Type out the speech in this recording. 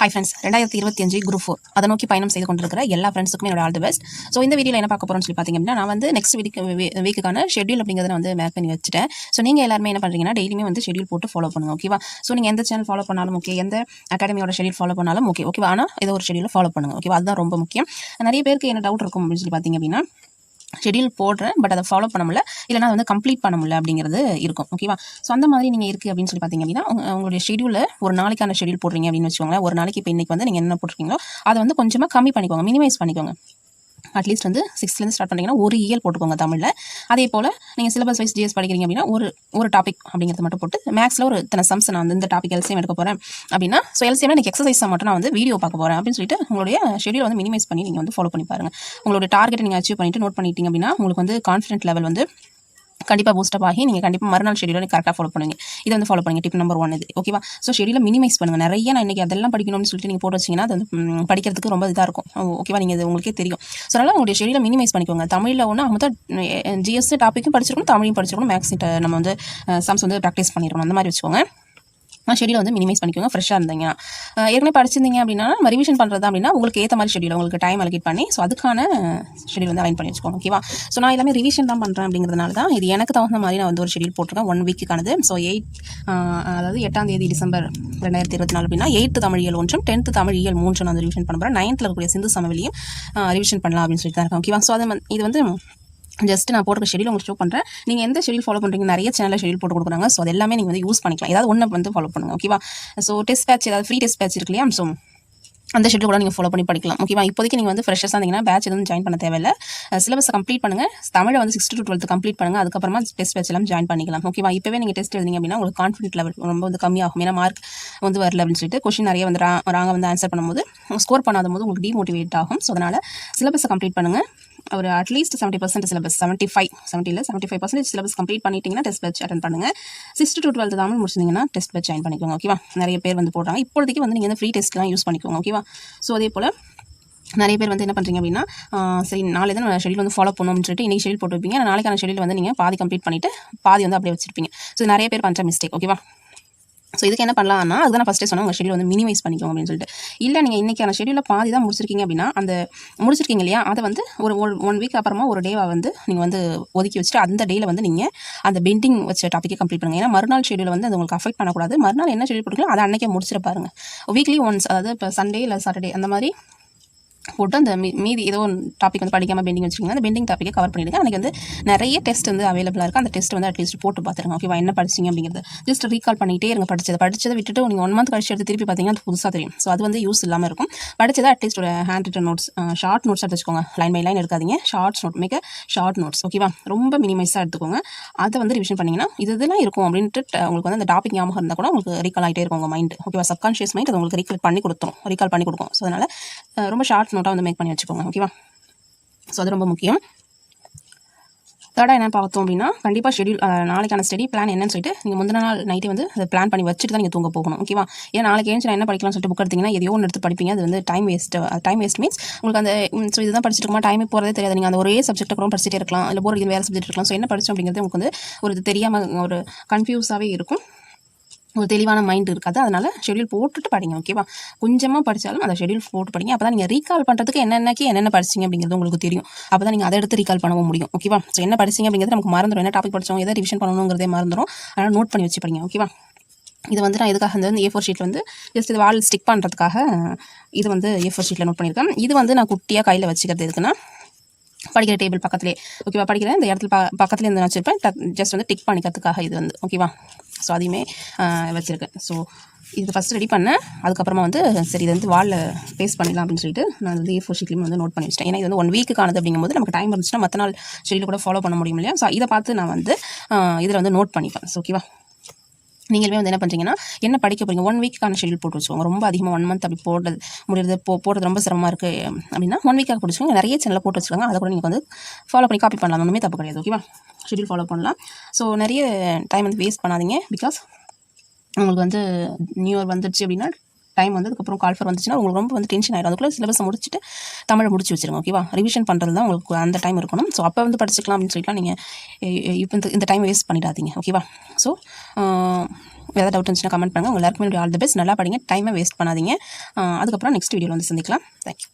Hi friends ரெண்டாயிரத்தி இருபத்தி அஞ்சு குரூப் ஃபோர் அதை நோக்கி பயணம் செய்து கொண்டிருக்கிற எல்லா ஃப்ரெண்ட்ஸுக்குமே என்னோட ஆல் தி பெஸ்ட் ஸோ இந்த வீடியோவில் என்ன பார்க்க போகிறோம்னு சொல்லி பார்த்தீங்கன்னா நான் வந்து நெக்ஸ்ட் வீக் வீக்குக்கான ஷெட்யூல் அப்படிங்கிறத நான் வந்து மேக் பண்ணி வச்சுட்டேன். ஸோ நீங்கள் எல்லாருமே என்ன பண்ணுறீங்கன்னா டெய்லியுமே வந்து ஷெட்யூல் போட்டு ஃபாலோ பண்ணுங்க ஓகேவா ஸோ நீங்கள் எந்த சேனல் ஃபாலோ பண்ணாலும் ஓகே எந்த அகாடமியோட ஷெட்யூல் ஃபாலோ பண்ணாலும் ஓகே ஓகேவா ஆனால் ஏதோ ஒரு ஷெட்யூல் ஃபாலோ பண்ணுங்க ஓகேவா அதுதான் ரொம்ப முக்கியம். நிறைய பேருக்கு என்ன டவுட் இருக்கும் அப்படின்னு சொல்லி பார்த்தீங்க அப்படின்னா ஷெட்யூல் போடுறேன் பட் அதை ஃபாலோ பண்ண முடியல. இல்லைனா வந்து கம்ப்ளீட் பண்ண முடியல அப்படிங்கிறது இருக்கும். ஓகேவா ஸோ அந்த மாதிரி நீங்கள் இருக்குது அப்படின்னு சொல்லி பார்த்தீங்க அப்படின்னா உங்களுடைய ஷெடியூலில் ஒரு நாளைக்கான ஷெட்யூல் போடுறீங்க அப்படின்னு வச்சுக்கோங்களேன். ஒரு நாளைக்கு இப்போ இன்னைக்கு வந்து நீங்கள் என்ன போட்டிருக்கீங்களோ அதை வந்து கொஞ்சமாக கம்மி பண்ணிக்கோங்க மினிமைஸ் பண்ணிக்கோங்க. அட்லீஸ்ட் வந்து சிக்ஸ்த்லேருந்து ஸ்டார்ட் பண்ணிங்கன்னா ஒரு இயல் போட்டுக்கோங்க தமிழில். அதே போல் நீங்கள் சிலபஸ் வைஸ் ஜிஎஸ் படிக்கிறீங்க அப்படின்னா ஒரு ஒரு டாபிக் அப்படிங்கிறத மட்டும் போட்டு மேக்ஸில் ஒரு இத்தனை சம்ஸ் நான் வந்து இந்த டாபிக் எல்சிஎம் எடுக்க போகிறேன் அப்படின்னா ஸோ எல்சிஎம் எனக்கு எக்ஸசைஸ் மட்டும் நான் வந்து வீடியோ பார்க்க போகிறேன் அப்படின்னு சொல்லிட்டு உங்களுடைய ஷெடியூல் வந்து மினிமைஸ் பண்ணி நீங்கள் வந்து ஃபாலோ பண்ணி பாருங்கள் உங்களோட டார்கெட்டை நீங்கள் அச்சீவ் பண்ணிட்டு நோட் பண்ணிட்டீங்க அப்படின்னா உங்களுக்கு வந்து கான்ஃபிடென்ட் லெவல் வந்து கண்டிப்பாக பூஸ்டப் ஆகி நீங்கள் கண்டிப்பாக மறுநாள் ஷெடியூலை கரெக்டாக ஃபாலோ பண்ணுவீங்க இதை வந்து ஃபாலோ பண்ணுங்க. டிப் நம்பர் ஒன் இது. ஓகேவா ஸோ ஷெடியூலை மினிமைஸ் பண்ணுங்கள் நிறைய நான் இன்றைக்கி அதெல்லாம் படிக்கணும்னு சொல்லிட்டு நீங்கள் போட்டு வச்சிங்கன்னா அது வந்து படிக்கிறதுக்கு ரொம்ப இதாக இருக்கும். ஓ, ஓகேவா நீங்கள் இது உங்களுக்கே தெரியும். ஸோ அதனால் உங்களுடைய ஷெடியூலை மினிமைஸ் பண்ணிக்கோங்க. தமிழில் ஒன்று அமுதான் ஜிஎஸ்டி டாப்பிக்கும் படிச்சிருக்கணும் தமிழையும் படிச்சிருக்கணும். மேக்ஸ் நம்ம வந்து சம்ஸ் வந்து ப்ராக்டிஸ் பண்ணிடணும். அந்த மாதிரி வச்சுக்கோங்க. ஷெடியூல் வந்து மினிமைஸ் பண்ணிக்கோங்க ஃப்ரெஷ்ஷாக இருந்தீங்க. ஏற்கனவே படிச்சிருந்தீங்க அப்படின்னா ரிவிஷன் பண்ணுறது அப்படின்னா உங்களுக்கு ஏற்ற மாதிரி ஷெடியூல் உங்களுக்கு டைம் அலகேட் பண்ணி ஸோ அதுக்கான ஷெடியூல் வந்து அலைன் பண்ணி வச்சுக்கோங்க ஓகேவா ஸோ நான் எல்லாமே ரிவிஷன் தான் பண்ணுறேன் அப்படிங்கிறதுனால தான் இது எனக்கு தகுந்த மாதிரி நான் வந்து ஒரு ஷெடியூல் போட்டிருக்கேன் ஒன் வீக்குக்கானது ஸோ எயிட் அதாவது எட்டாம் தேதி டிசம்பர் ரெண்டாயிரத்தி இருபத்தி நாலு அப்படின்னா எயித்து தமிழியல் ஒன்றும் டென்த்து தமிழியல் மூன்று நான் வந்து ரிவிஷன் பண்ண போகிறேன் நைன்த்தில் இருக்கக்கூடிய சிந்து சமவெளியும் ரிவிஷன் பண்ணலாம் அப்படின்னு சொல்லிட்டு தான் இருக்கேன் ஓகேவா ஸோ அது வந்து- இது வந்து ஜஸ்ட் நான் போட்டுக்க ஷெடியூல் உங்களுக்கு ஷோ பண்ணுறேன் நீங்கள் எந்த ஷெடியூல் ஃபாலோ பண்ணுறீங்க நிறைய சேனலில் ஷெடியூல் போட்டு கொடுக்குறாங்க. ஸோ அது எல்லாமே நீங்கள் வந்து யூஸ் பண்ணிக்கலாம். ஏதாவது ஒன்று வந்து ஃபாலோ பண்ணுங்கள் ஓகேவா ஸோ டெஸ்ட் பேட்ச் ஏதாவது ஃப்ரீ டெஸ்ட் பேட்ச் இருக்கு இல்லையா? ஸோ அந்த ஷெட்யூல் கூட நீங்கள் ஃபாலோ பண்ணி படிக்கலாம் ஓகேவா இப்போதைக்கு நீங்கள் வந்து ஃப்ரெஷ்ஷாக இருந்தீங்கன்னா பேட்ச் எதுவும் ஜாயின் பண்ண தேவையில்ல. சிலபஸை கம்ப்ளீட் பண்ணுங்கள் தமிழை வந்து சிக்ஸ்த் டு டுவெல்த் கம்ப்ளீட் பண்ணுங்கள் அதுக்கப்புறமா டெஸ்ட் பேட்ச் எல்லாம் ஜாயின் பண்ணிக்கலாம் ஓகேவா இப்போவே நீங்கள் டெஸ்ட் எழுதிங்க அப்படின்னா உங்களுக்கு கான்ஃபிடன்ட் லெவல் ரொம்ப வந்து கம்மியாகும். ஏன்னா மார்க் வந்து வரல அப்படின்னு சொல்லிட்டு கொஷின் நிறைய வந்து ராங்க வந்து ஆன்சர் பண்ணும்போது ஸ்கோர் பண்ணாத போது உங்களுக்கு டிமோட்டிவேட் ஆகும். ஸோ அதனால் சிலபஸை கம்ப்ளீட் பண்ணுங்கள் ஒரு at least seventy percent syllabus seventy five செவன்ட்டியில் seventy five percentage syllabus complete பண்ணிட்டீங்கன்னா டெஸ்ட் பேட்ச் அட்டன் பண்ணுங்கள் சிக்ஸ்த் டு டுவெல்த் தமிழ் முடிச்சிங்கன்னா டெஸ்ட் பேட்ச் ஜாயின் பண்ணிக்கோங்க ஓகேவா நிறைய பேர் வந்து போடுறாங்க. இப்போதைக்கு வந்து நீங்கள் வந்து ஃப்ரீ டெஸ்ட்லாம் யூஸ் பண்ணிக்கோங்க ஓகேவா ஸோ அதே போல் நிறைய பேர் வந்து என்ன பண்ணுறீங்க அப்படின்னா சரி நாளை தான் ஷெடியூல் வந்து ஃபாலோ பண்ணணும்னு சொல்லிட்டு இன்றைக்கி ஷெடியூல் போட்டு வைப்பீங்க நாளைக்கான ஷெடியூல் வந்து நீங்கள் பாதி கம்ப்ளீட் பண்ணிவிட்டு பாதி வந்து அப்படியே வச்சிருப்பீங்க. ஸோ நிறைய பேர் பண்ணுற மிஸ்டேக் ஓகேவா ஸோ இதுக்கு என்ன பண்ணலாம்னா அதுதான் நான் ஃபஸ்ட்டே சொன்னேன் உங்கள் ஷெடியூல் வந்து மினிமைஸ் பண்ணிக்கோங்க அப்படின்னு சொல்லிட்டு. இல்லை நீங்கள் இன்றைக்கான ஷெடியூலில் பாதி தான் முடிச்சிருக்கீங்க அப்படின்னா அந்த முடிச்சிருக்கீங்க இல்லையா அதை வந்து ஒரு ஒன் வீக் அப்புறமா ஒரு டேவாக வந்து நீங்கள் வந்து ஒதுக்கி வச்சுட்டு அந்த டேயில் வந்து நீங்கள் அந்த பெண்டிங் வச்ச டாப்பிக்கை கம்ப்ளீட் பண்ணுங்க. ஏன்னா மறுநாள் ஷெடியூல் வந்து அது உங்களுக்கு அஃபெக்ட் பண்ணக்கூடாது. மறுநாள் என்ன ஷெடியூல் போட்டுக்கலாம் அதை அன்றைக்கே முடிச்சிட பாருங்க. வீக்லி ஒன்ஸ் அதாவது இப்போ சண்டே இல்லை சாட்டர்டே அந்த மாதிரி போட்டு அந்த மீ- மீதி ஏதோ ஒரு டாபிக் வந்து படிக்காமல் பெண்டிங் வச்சுக்கோங்க அந்த பெண்டிங் டாப்பிக்கை கவர் பண்ணிடுங்க. எனக்கு வந்து நிறைய டெஸ்ட் வந்து அவைலபிளாக இருக்குது அந்த டெஸ்ட் வந்து அட்லீஸ்ட் போட்டு பார்த்துருங்க. ஓகேவா என்ன படிச்சிங்க அப்படிங்கிறது. ஜஸ்ட் ரீகால் பண்ணிகிட்டே இருங்க படிச்சதை. படிச்சதை விட்டுட்டு நீங்கள் ஒன் மந்த் கழிச்சு எடுத்து திருப்பி பார்த்தீங்கன்னா அது புதுசாக தெரியும். ஸோ அது வந்து யூஸ் இல்லாமல் இருக்கும். படிச்சதை அட்லீஸ்ட் ஒரு hand written notes short notes எடுத்து வச்சுக்கோங்க லைன் பை லைன் எடுக்காதீங்க. ஷார்ட்ஸ் நோட் மிக ஷார்ட் நோட்ஸ் ஓகேவா ரொம்ப மினிமைஸாக எடுத்துக்கோங்க. அதை வந்து ரிவிஷன் பண்ணிங்கன்னா இது இதெல்லாம் இருக்கும் அப்படின்ட்டு உங்களுக்கு வந்து அந்த டாபிக் ஞாபகம் இருந்தால் கூட உங்களுக்கு ரீகால் ஆகிட்டே இருக்கும் உங்கள் மைண்ட் ஓகேவா சப்கான்ஷியஸ் மைண்ட் அது உங்களுக்கு ரீகால் பண்ணி கொடுத்துரும். ரீகால் பண்ணி கொடுக்கும். ஸோ அதனால் ரொம்ப ஷார்ட் நோட்டாக வந்து மேக் பண்ணி வச்சுக்கோங்க ஓகேவா ஸோ அது ரொம்ப முக்கியம். தேர்டாக என்ன பார்த்தோம் அப்படின்னா கண்டிப்பாக ஷெடியூல் நாளைக்கான ஸ்டடி பிளான் என்னன்னு சொல்லிட்டு நீங்கள் முந்தின நாள் நைட்டே வந்து அதை பிளான் பண்ணி வச்சுட்டு தான் நீங்கள் தூங்க போகணும் ஓகேவா ஏன்னா நாளைக்கு ஏஞ்சி நான் என்ன படிக்கலாம்னு சொல்லிட்டு புக் எடுத்தீங்கன்னா எதையோ ஒன்று எடுத்து படிப்பீங்க. அது வந்து time waste time waste means உங்களுக்கு அந்த ஸோ இதுதான் படிச்சுட்டு இருக்குமா? டைமே போகிறதே தெரியாது. நீங்கள் அந்த ஒரே சப்ஜெக்ட் கூட படிச்சுட்டே இருக்கலாம். இல்லை போர் வேறு சப்ஜெக்ட் இருக்கலாம். ஸோ என்ன படிச்சோம் அப்படிங்கிறது உங்களுக்கு வந்து ஒரு தெரியாமல் ஒரு கன்ஃபியூஸாகவே இருக்கும். ஒரு தெளிவான மைண்ட் இருக்காது. அதனால் ஷெடியூல் போட்டுட்டு படிங்க ஓகேவா கொஞ்சமாக படித்தாலும் அந்த ஷெடியூல் போட்டு படிங்க. அப்போ தான் நீங்கள் ரீகால் பண்ணுறதுக்கு என்னென்னக்கு என்னென்ன படிச்சிங்க அப்படிங்கிறது உங்களுக்கு தெரியும். அப்போ தான் நீங்கள் அதை எடுத்து ரீகால் பண்ணவும் முடியும் ஓகேவா ஸோ என்ன படிச்சிங்க அப்படிங்கிறது நமக்கு மறந்துடும் என்ன டாபிக் படிச்சோம் எதை ரிவிஷன் பண்ணணுங்கிறதே மறந்துடும் அதனால் நோட் பண்ணி வச்சு படிங்க ஓகேவா இது வந்து நான் எதுக்காக வந்து ஏ ஃபோர் ஷீட்டில் வந்து ஜஸ்ட் இது வால் ஸ்டிக் பண்ணுறதுக்காக இது வந்து ஏ ஃபோர் ஷீட்டில் நோட் பண்ணியிருக்கேன். இது வந்து நான் குட்டியாக கையில் வச்சுக்கிறது எதுக்குன்னா படிக்கிற டேபிள் பக்கத்துலேயே ஓகேவா படிக்கிற இந்த இடத்துல ப பக்கத்துலேயே இருந்து வச்சுருப்பேன். ஜஸ்ட் வந்து டிக் பண்ணிக்கிறதுக்காக இது வந்து. ஓகேவா ஸோ அதையுமே வச்சுருக்கேன். ஸோ இது ஃபஸ்ட்டு ரெடி பண்ணேன். அதுக்கப்புறமா வந்து சரி இது வந்து வாலில் பேஸ்ட் பண்ணிடலாம் அப்படின்னு சொல்லிட்டு நான் வந்து ஏ ஃபோர் ஷீட்லேயும் வந்து நோட் பண்ணி வச்சிட்டேன். ஏன்னா இது வந்து ஒன் வீக்குக்கானது அப்படிங்கும்போது நமக்கு டைம் இருந்துச்சுன்னா மற்ற நாள் ஷெடியூல் கூட ஃபாலோ பண்ண முடியும் இல்லையா? ஸோ இதை பார்த்து நான் வந்து இதில் வந்து நோட் பண்ணிப்பேன். ஸோ ஓகேவா நீங்களுமே வந்து என்ன பண்ணுறீங்கன்னா என்ன படிக்க போகிறீங்க ஒன் வீக்கான ஷெடியூல் போட்டு வச்சுக்கோங்க. ரொம்ப அதிகமாக ஒன் மந்த் அப்படி போடுறது முடியுறது போ போடுறது ரொம்ப சிரமமாக இருக்குது அப்படின்னா ஒன் வீக்காக பிடிச்சிக்கோங்க நிறைய சேனலில் போட்டு வச்சுக்கோங்க. அதை கூட நீங்கள் வந்து ஃபாலோ பண்ணி காப்பி பண்ணலாம். ஒன்றுமே தப்பு கிடையாது. ஓகேவா ஷெடியூல் ஃபாலோ பண்ணலாம். ஸோ நிறைய டைம் வந்து வேஸ்ட் பண்ணாதீங்க. பிகாஸ் உங்களுக்கு வந்து நியூ இயர் வந்துடுச்சு அப்படின்னா டைம் வந்து அதுக்கப்புறம் கால் ஃபர் வந்துச்சுன்னா உங்களுக்கு ரொம்ப வந்து டென்ஷன் ஆயிடும் அதுக்குள்ளே சிலபஸ் முடிச்சுட்டு தமிழை முடிச்சு வச்சிருங்க ஓகேவா ரிவிஷன் பண்ணுறது தான் உங்களுக்கு அந்த டைம் இருக்கணும். ஸோ அப்போ வந்து படிச்சுக்கலாம் அப்படின்னு சொல்லிட்டுலாம் நீங்கள் இப்போ இந்த இந்த டைம் வேஸ்ட் பண்ணிடாதீங்க ஓகேவா ஸோ ஏதாவது டவுட் இருந்துச்சுன்னா கமெண்ட் பண்ணுங்கள் உங்கள் எல்லாருக்குமே ஆல் தி பெஸ்ட் நல்லா படிங்க டைமை வேஸ்ட் பண்ணாதீங்க. அதுக்கப்புறம் நெக்ஸ்ட் வீடியோவில் வந்து சந்திக்கலாம். தேங்க்யூ